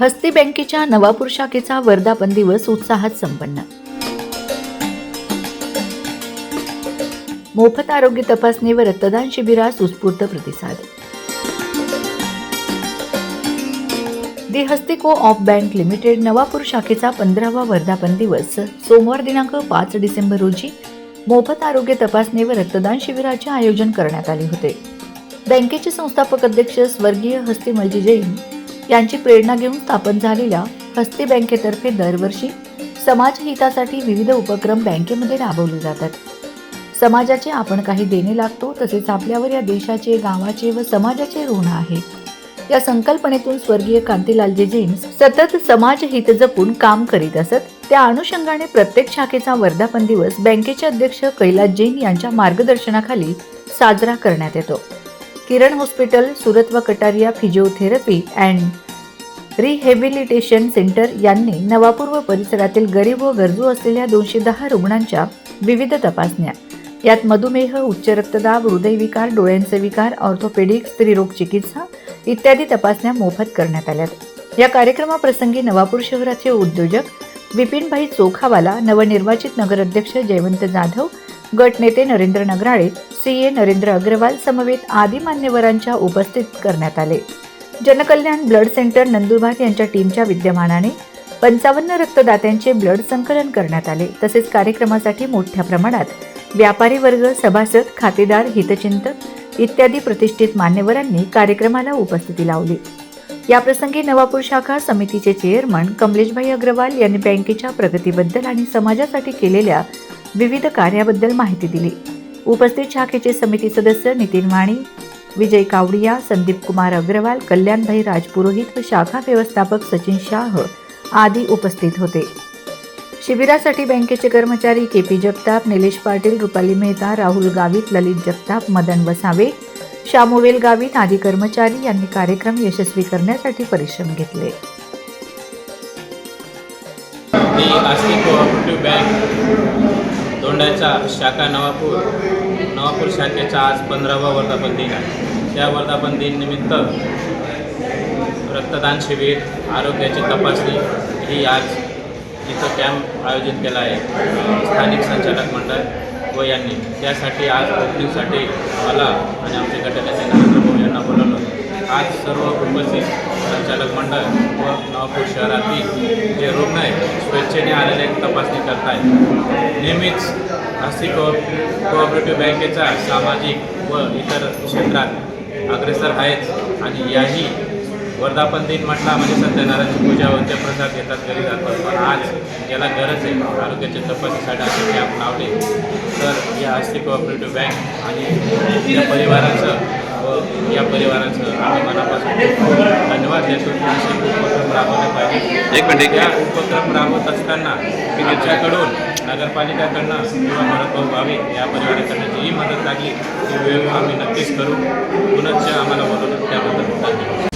हस्ती बँकेच्या नवापूर शाखेचा वर्धापन दिवस उत्साहात संपन्न. मोफत आरोग्य तपासणी व रक्तदान शिबिरास उत्स्फूर्त प्रतिसाद. दि हस्ती को ऑफ बँक लिमिटेड नवापूर शाखेचा पंधरावा वर्धापन दिवस सोमवार दिनांक पाच डिसेंबर रोजी मोफत आरोग्य तपासणी व रक्तदान शिबिराचे आयोजन करण्यात आले होते. बँकेचे संस्थापक अध्यक्ष स्वर्गीय हस्ती मलजी जैन यांची प्रेरणा घेऊन स्थापन झालेल्या हस्ती बँकेतर्फे दरवर्षी समाजहितासाठी विविध उपक्रम बँकेमध्ये राबवले जातात. समाजाचे आपण काही देणे लागतो तसेच आपल्यावर या देशाचे गावाचे व समाजाचे ऋण आहे. या संकल्पनेतून स्वर्गीय कांतीलालजी जैन सतत समाजहित जपून काम करीत असत. त्या अनुषंगाने प्रत्येक शाखेचा वर्धापन दिवस बँकेचे अध्यक्ष कैलास जैन यांच्या मार्गदर्शनाखाली साजरा करण्यात येतो. किरण हॉस्पिटल सुरत व Kataria physiotherapy and rehabilitation centre यांनी नवापूर व परिसरातील गरीब व गरजू असलेल्या दोनशे दहा रुग्णांच्या विविध तपासण्या. यात मधुमेह उच्च रक्तदाब हृदयविकार डोळ्यांचे विकार ऑर्थोपेडिक स्त्रीरोग चिकित्सा इत्यादी तपासण्या मोफत करण्यात आल्या या कार्यक्रमाप्रसंगी नवापूर शहराचे उद्योजक विपिनभाई चोखावाला नवनिर्वाचित नगराध्यक्ष जयवंत जाधव गटनेते नरेंद्र नगराळे सी ए नरेंद्र अग्रवाल समवेत आदी मान्यवरांच्या उपस्थित करण्यात आले. जनकल्याण ब्लड सेंटर नंदुरबार यांच्या टीमच्या विद्यमानाने पंचावन्न रक्तदात्यांचे ब्लड संकलन करण्यात आले. तसेच कार्यक्रमासाठी मोठ्या प्रमाणात व्यापारी वर्ग सभासद खातेदार हितचिंतक इत्यादी प्रतिष्ठित मान्यवरांनी कार्यक्रमाला उपस्थिती लावली. याप्रसंगी नवापूर शाखा समितीचे चेअरमन कमलेशभाई अग्रवाल यांनी बँकेच्या प्रगतीबद्दल आणि समाजासाठी केलेल्या विविध कार्याबद्दल माहिती दिली. उपस्थित शाखेचे समिती सदस्य नितीन वाणी विजय कावडिया संदीप कुमार अग्रवाल कल्याणभाई राजपुरोहित व शाखा व्यवस्थापक सचिन शाह आदी उपस्थित होते. शिबिरासाठी बँकेचे कर्मचारी K P Jagtap Nilesh Patil Rupali Mehta Rahul Gavit Lalit Jagtap Madan Vasave Samuel Gavit आदी कर्मचारी यांनी कार्यक्रम यशस्वी करण्यासाठी परिश्रम घेतले. मी आस्ती कोऑपरेटिव्ह बँक दोंडाचा शाखा नवापूर नवापूर शाखेचा आज पंधरावा वर्धापन दिन आहे. त्या वर्धापन दिननिमित्त रक्तदान शिबिर आरोग्याची तपासणी ही आज इथं कॅम्प आयोजित केला आहे. स्थानिक संचालक मंडळ व यांनी. त्यासाठी आज ओपनिंगसाठी मला आणि आमचे गटनेते नरेंद्र भाऊ यांना बोलवलं. आज सर्व उपस्थित संचालक मंडळ व नवापूर शहरातील जे रुग्ण आहेत स्वेच्छेने आलेले तपासणी करत आहेत नेहमीच हस्ती को कोऑपरेटिव्ह बँकेचा सामाजिक व इतर क्षेत्रात अग्रेसर आहेच आणि याही वर्धापन दिन म्हटला म्हणजे सत्यनारायणची पूजा व प्रसाद घेतात घरी जातात. पण आज याला गरज आहे. आरोग्याच्या तपासणीसाठी असे कॅम्प लावले. तर या हस्ती कोऑपरेटिव्ह बँक आणि या परिवाराचं व या परिवाराचं आम्ही मनापासून धन्यवाद देतो. असे राबवले पाहिजे एक मिनिट. या उपक्रम राबवत असताना मी त्याच्याकडून नगरपालिकाकडनं किंवा भरतभाऊ भावे या परिवाराकडनं जीही मदत लागली ती वेळ आम्ही नक्कीच करू. पुनश्च आम्हाला बोलवलं त्याबद्दल धन्यवाद.